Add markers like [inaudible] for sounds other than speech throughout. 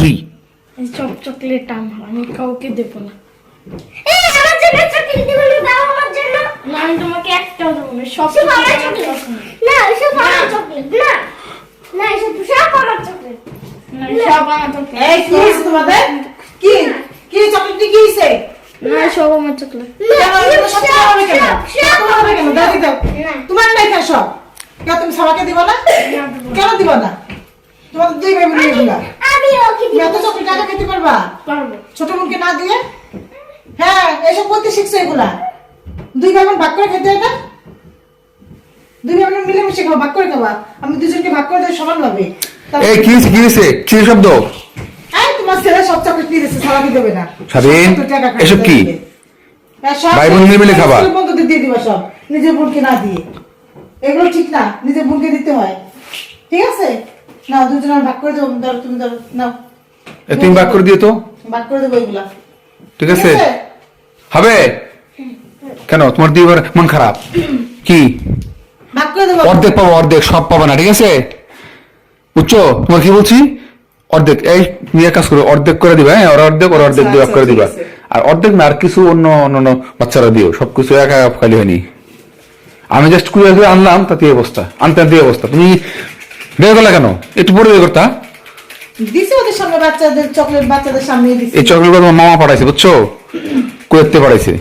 Tree এই সব chocolate আমার আমি কাউকে দেবো না। জন্য চকলেট দিবে না দাও আমার জন্য। না আমি তোমাকে একটাও দেবো না সব সব আমার chocolate চকলেট। পছন্দ। না। এসব আমার চকলেট না। না এসব সব আমার চকলেট। না সব আমার চকলেট। এই কি তোমাদের? কি? কি কি হয়েছে? না সব আমার চকলেট। কেন সব তোমার কেন? সব তোমার কেন? দাও দাও। না। তোমার নাই সব? কেন তুমি সবাইকে দিবা না? কেন দিবা না? তোমার দুই ভাই বোন এগুলা আমি ওকে তুমি এত চকলেট একা খেতে পারবা? ছোট বোনকে না দিয়ে? হ্যাঁ এসব করতে শিখছো এগুলা? দুই ভাই ভাগ করে খেতে হয় না দুই ভাই বোন মিলেমিশে খাব ভাগ করে খাবা। আমি দুজনকে ভাগ করে দেবো সমান ভাবে এই কি কি হয়েছে? কি শব্দ? তোমার ছেলে সব চকলেট দিয়ে দিচ্ছে সবাইকে দেবে না। স্বাধীন, সব টাকা খাবে, এসব কি? দেবে। হ্যাঁ, সব ভাই বোন মিলে মিলে খাবা। বন্ধুদের দিয়ে দিবা সব নিজের বোনকে না দিয়ে। এগুলো ঠিক না নিজের বোনকে দিতে হয়। ঠিক আছে? না দুজন ভাগ করে দেবো ধরো তুমি ধরো নাও তুমি ভাগ করে দিও তো ভাগ করে দেবো এগুলা ঠিক আছে হবে কেন তোমার দুইবার মন খারাপ কি ভাগ করে দেবো অর্ধেক পাবো অর্ধেক সব পাবে না ঠিক আছে বুঝছ তোমার কি বলছি অর্ধেক এই নিয়ে কাজ করো অর্ধেক করে দিবা হ্যাঁ ওরা অর্ধেক ওরা অর্ধেক আচ্ছা, দিয়ে ভাগ করে আচ্ছা, দিবা আর অর্ধেক না আর কিছু অন্য অন্য বাচ্চারা দিও সবকিছু একা একা খালি হয়নি আমি জাস্ট ধরে আনলাম তাতে অবস্থা আনতে আনতে অবস্থা তুমি বের করলে কেন? একটু পরে বের করতা। দিছে ওদের সামনে বাচ্চাদের চকলেট বাচ্চাদের সামনে দিছে। এই চকলেট তোমার মামা পাঠাইছে বুঝছ? কুয়েতে পাঠাইছে।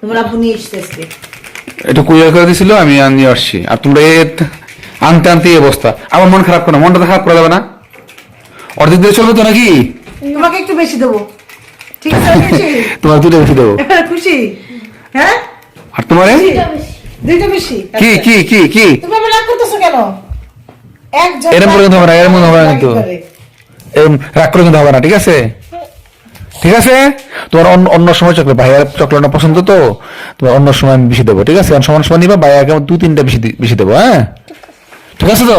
তোমার আব্বু নিয়ে এসছে আজকে। কুরিয়ার করে দিছিল আমি আর নিয়ে আসছি। আর তোমরা এ আনতে আনতে এই অবস্থা। আমার মন খারাপ করো মনটা তো খারাপ করা যাবে না। অর্ধেক দিয়ে চলবে তো নাকি? তোমাকে একটু বেশি দেবো। ঠিক আছে [laughs] তোমার দুটো বেশি দেবো। খুশি? হ্যাঁ? আর তোমার? দুইটা বেশি। কি। কি কি কি? তুমি রাগ করতেছো কেন? এরম করে কিন্তু হবে না, এরম হবে না কিন্তু। করে। এরকম রাগ করে কিন্তু হবে না ঠিক আছে? ঠিক আছে? তোমার অন্য অন্য সময় চকলেট ভাইয়ার চকলেট না পছন্দ তো তোমার অন্য সময় আমি বেশি দেবো ঠিক আছে? সমান সমান নিবা ভাইয়াকে দু তিনটা বেশি বেশি দেবো হ্যাঁ? ঠিক আছে তো?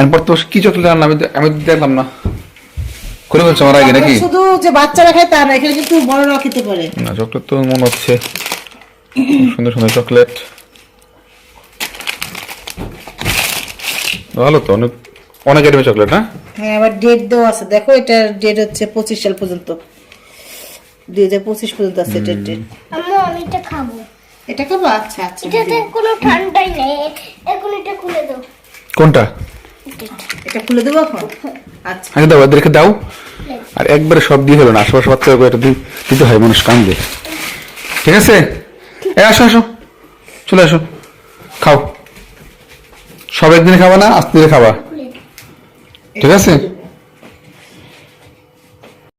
এরপর তো কি চকলেট আনলাম আমি আমি দেখলাম না। করে বলছো আমার আগে নাকি? শুধু যে বাচ্চারা খায় তা না এখানে কিন্তু বড়রাও খেতে পারে। না চকলেট তো মনে হচ্ছে। সুন্দর সুন্দর চকলেট। ভালো তো অনেক অনেক আইটেমের চকলেট না হ্যাঁ? আবার ডেট দেওয়া আছে। দেখো এটার ডেট হচ্ছে পঁচিশ সাল পর্যন্ত। দুই হাজার পঁচিশ পর্যন্ত আছে এটার ডেট আম্মু আমি এটা খাব। এটা খাব? আচ্ছা আচ্ছা এটাতে কোনো ঠান্ডাই নেই। এখন এটা খুলে দাও। কোনটা? এটা খুলে দেবো এখন? আচ্ছা। আগে দাও এদের রেখে দাও আর একবারে সব দিয়ে হলো না আশেপাশে বাচ্চাকে এটা দি- দিতে হয় মানুষ কান্দে। ঠিক আছে? এ আসো আসো। চলে আসো। খাও। সব একদিনে খাবা না? আস্তে খাবা। ঠিক আছে?